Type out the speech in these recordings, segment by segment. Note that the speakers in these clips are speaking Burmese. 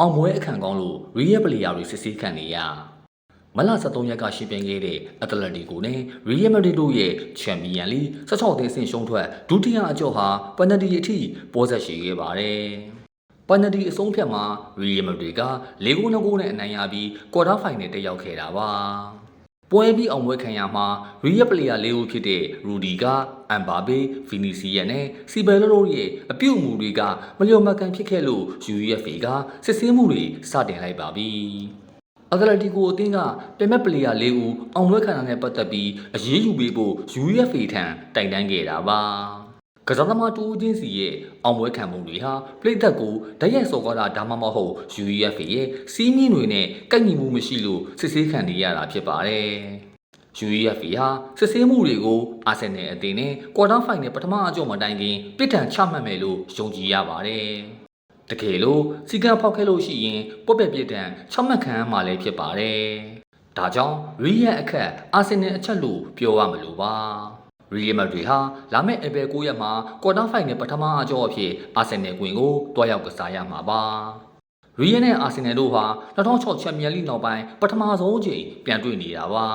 အောင်ပွဲအခန့်ကောင်းလို့ရီယက်ပလီယာတွေစစ်ဆေးခံနေရမလ73ရက်ကရှင်းပြခဲ့တဲ့အက်တလက်တီကိုနဲ့ရီယက်မက်ဒရစ်တို့ရဲ့ချန်ပီယံလိ16သင်းဆင့်ရှုံးထွက်ဒုတိယအကျော်ဟာပန်နတီအထိပေါ်ဆက်ရှိခဲ့ပါတယ်ပန်နတီအဆုံးဖြတ်မှာရီယက်မက်ဒရစ်က၄ဂိုး2ဂိုးနဲ့အနိုင်ရပြီးကွာတာဖိုင်နယ်တက်ရောက်ခဲ့တာပါ ပွဲပြီးအောင်ပွဲခံရမှာရီယက်ပလီယာ၄ဦးဖြစ်တဲ့ရူဒီကအမ်ဘာဘေးဗီနီစီယက်နဲ့စီဘယ်လိုတို့ရဲ့အပြုတ်အမူတွေကမလျော်မကန်ဖြစ်ခဲ့လို့ UEFA ကစစ်ဆေးမှုတွေစတင်လိုက်ပါပြီ။အက်တလက်တီကိုအသင်းကပင်မဲ့ပလီယာ၄ဦးအောင်ပွဲခံတာနဲ့ပတ်သက်ပြီးအရေးယူပေးဖို့ UEFA ထံတိုင်တန်းခဲ့တာပါ။ ကစားသမားတူဦးချင်းစီရဲ့အောင်ပွဲခံမှုတွေဟာပြိသက်ကိုဓာတ်ရိုက်စော်ကားတာဒါမှမဟုတ် UEFA ရဲ့စီးမြင့်တွေနဲ့ကိုက်ညီမှုမရှိလို့စစ်ဆေးခံနေရတာဖြစ်ပါတယ်။ UEFA ဟာစစ်ဆေးမှုတွေကိုအာဆင်နယ်အသင်းနဲ့ကွာတာဖိုင်နယ်ပထမအကြော့မတိုင်ခင်ပြစ်ဒဏ်ချမှတ်မယ်လို့ယုံကြည်ရပါတယ်။တကယ်လို့စီကံဖောက်ခဲ့လို့ရှိရင်ပုတ်ပက်ပြစ်ဒဏ်ချမှတ်ခံရမှာလည်းဖြစ်ပါတယ်။ဒါကြောင့်ရီယက်အခက်အာဆင်နယ်အချက်လို့ပြောရမလို့ပါ။ ရီယက်မက်ဒရစ်ဟာလာမယ့်အပယ်9ရက်မှာကွာတာဖိုင်နယ်ပထမအကြော့အဖြစ်အာဆင်နယ်ကွင်းကိုတွားရောက်ကစားရမှာပါ။ရီယယ်နဲ့အာဆင်နယ်တို့ဟာ2006ချန်ပီယံလိနောက်ပိုင်းပထမဆုံးအကြိမ်ပြန်တွေ့နေတာပါ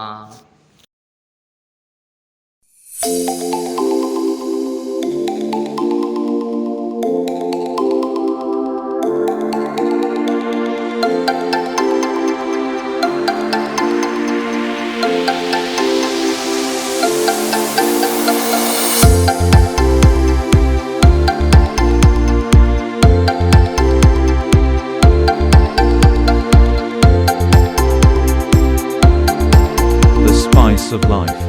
of life.